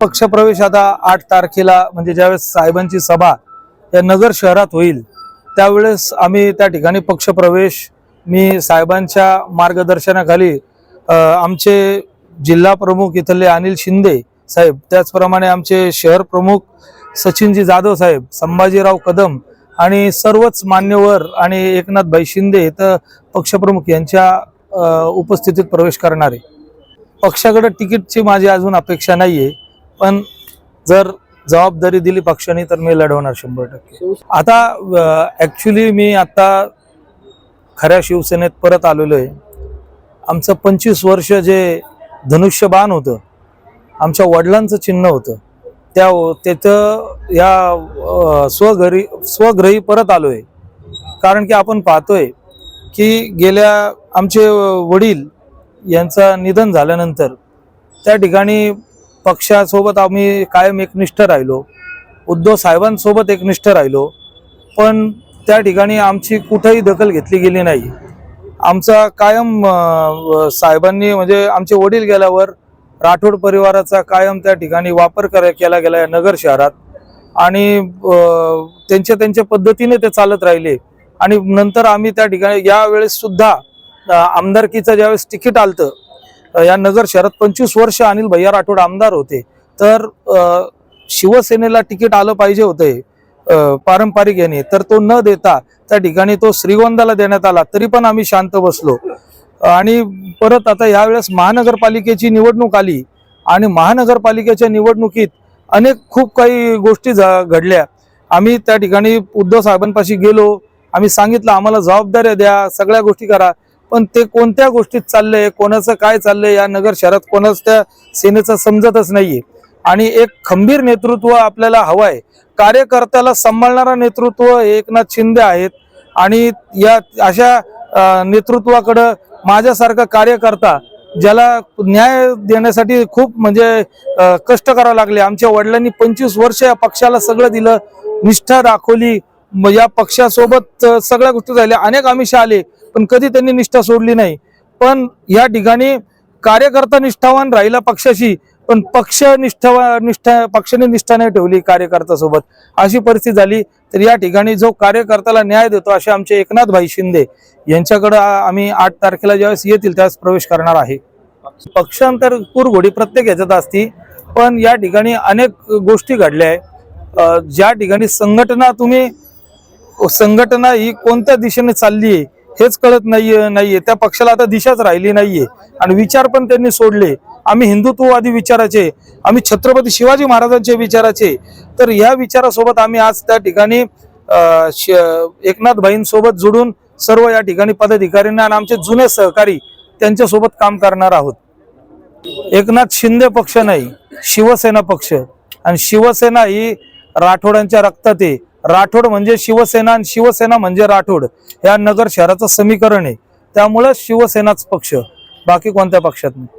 पक्षप्रवेश आता आठ तारखेला म्हणजे ज्यावेळेस साहेबांची सभा या नगर शहरात होईल त्यावेळेस आम्ही त्या ठिकाणी पक्षप्रवेश मी साहेबांच्या मार्गदर्शनाखाली आमचे जिल्हा प्रमुख इथले अनिल शिंदे साहेब त्याचप्रमाणे आमचे शहर प्रमुख सचिनजी जाधव साहेब संभाजीराव कदम आणि सर्वच मान्यवर आणि एकनाथभाई शिंदे इथं पक्षप्रमुख यांच्या उपस्थितीत प्रवेश करणारे. पक्षाकडं पक्षाकडे तिकीटची माझी अजून अपेक्षा नाही आहे पण जर जबाबदारी दिली पक्षाने तर मी लढवणार शंभर टक्के. आता ऍक्च्युली मी आता खऱ्या शिवसेनेत परत आलेलो आहे आमचं पंचवीस वर्ष जे धनुष्यबाण होतं आमच्या वडिलांचं चिन्ह होतं त्या त्याचं या स्वघरी स्वग्रही परत आलो आहे कारण की आपण पाहतोय की गेल्या आमचे वडील यांचं निधन झाल्यानंतर त्या ठिकाणी पक्षासोबत आम्ही कायम एकनिष्ठ राहिलो. उद्धव साहेबांसोबत एकनिष्ठ राहिलो. पण त्या ठिकाणी आमची कुठेही दखल घेतली गेली नाही. आमचा कायम साहेबांनी म्हणजे आमचे वडील गेल्यावर राठोड परिवाराचा कायम त्या ठिकाणी वापर कर केला गेला या नगर शहरात. आणि त्यांच्या त्यांच्या पद्धतीने ते चालत राहिले. आणि नंतर आम्ही त्या ठिकाणी यावेळेस सुद्धा आमदारकीचं ज्यावेळेस तिकीट आलतं या नगर शहरात पंचवीस वर्ष अनिल भैया राठोड आमदार होते. तर शिवसेनेला तिकीट आलं पाहिजे होते पारंपरिक याने. तर तो न देता त्या ठिकाणी तो श्रीगोंदाला देण्यात आला तरी पण आम्ही शांत बसलो. आणि परत आता यावेळेस महानगरपालिकेची निवडणूक आली आणि महानगरपालिकेच्या निवडणुकीत अनेक खूप काही गोष्टी झा- घडल्या. आम्ही त्या ठिकाणी उद्धव साहेबांपाशी गेलो. आम्ही सांगितलं आम्हाला जबाबदाऱ्या द्या सगळ्या गोष्टी करा. पण ते कोणत्या गोष्टीत चाललंय कोणाचं काय चाललंय या नगर शहरात कोणाच त्या सेनेचं समजतच नाहीये. आणि एक खंबीर नेतृत्व आपल्याला हवंय. कार्यकर्त्याला सांभाळणारा नेतृत्व हे एकनाथ शिंदे आहेत. आणि या अशा नेतृत्वाकडं माझ्यासारखा कार्यकर्ता ज्याला न्याय देण्यासाठी खूप म्हणजे कष्ट करावं लागले. आमच्या वडिलांनी पंचवीस वर्ष या पक्षाला सगळं दिलं. निष्ठा दाखवली. या पक्षासोबत सगळ्या गोष्टी झाल्या. अनेक आमिष आले पण कधी त्यांनी निष्ठा सोडली नाही. पण या ठिकाणी कार्यकर्ता निष्ठावान राहिला पक्षाशी पण पक्ष निष्ठा निष्ठा पक्षाने निष्ठा नाही ठेवली कार्यकर्त्यासोबत. अशी परिस्थिती झाली. तर या ठिकाणी जो कार्यकर्त्याला न्याय देतो असे आमचे एकनाथ भाई शिंदे यांच्याकडे आम्ही आठ तारखेला ज्यावेळेस येतील त्यावेळेस प्रवेश करणार आहे. पक्षांतर कुरघोडी प्रत्येक ह्याच्यात असती पण या ठिकाणी अनेक गोष्टी घडल्या आहे. ज्या ठिकाणी संघटना तुम्ही संघटना ही कोणत्या दिशेने चालली आहे हेच कळत नाहीये नाहीये. त्या पक्षाला आता दिशाच राहिली नाहीये. आणि विचार पण त्यांनी सोडले. आम्ही हिंदुत्ववादी विचाराचे आम्ही छत्रपती शिवाजी महाराजांचे विचाराचे. तर या विचारासोबत आम्ही आज त्या ठिकाणी श- एकनाथ भाईंसोबत जोडून सर्व या ठिकाणी पदाधिकाऱ्यांना आणि आमचे जुने सहकारी त्यांच्यासोबत काम करणार आहोत. एकनाथ शिंदे पक्ष नाही शिवसेना पक्ष. आणि शिवसेना ही राठोडांच्या रक्तात आहे. राठोड म्हणजे शिवसेना आणि शिवसेना म्हणजे राठोड. या नगर शहराचं समीकरण आहे. त्यामुळं शिवसेनाच पक्ष. बाकी कोणत्या पक्षात? नाही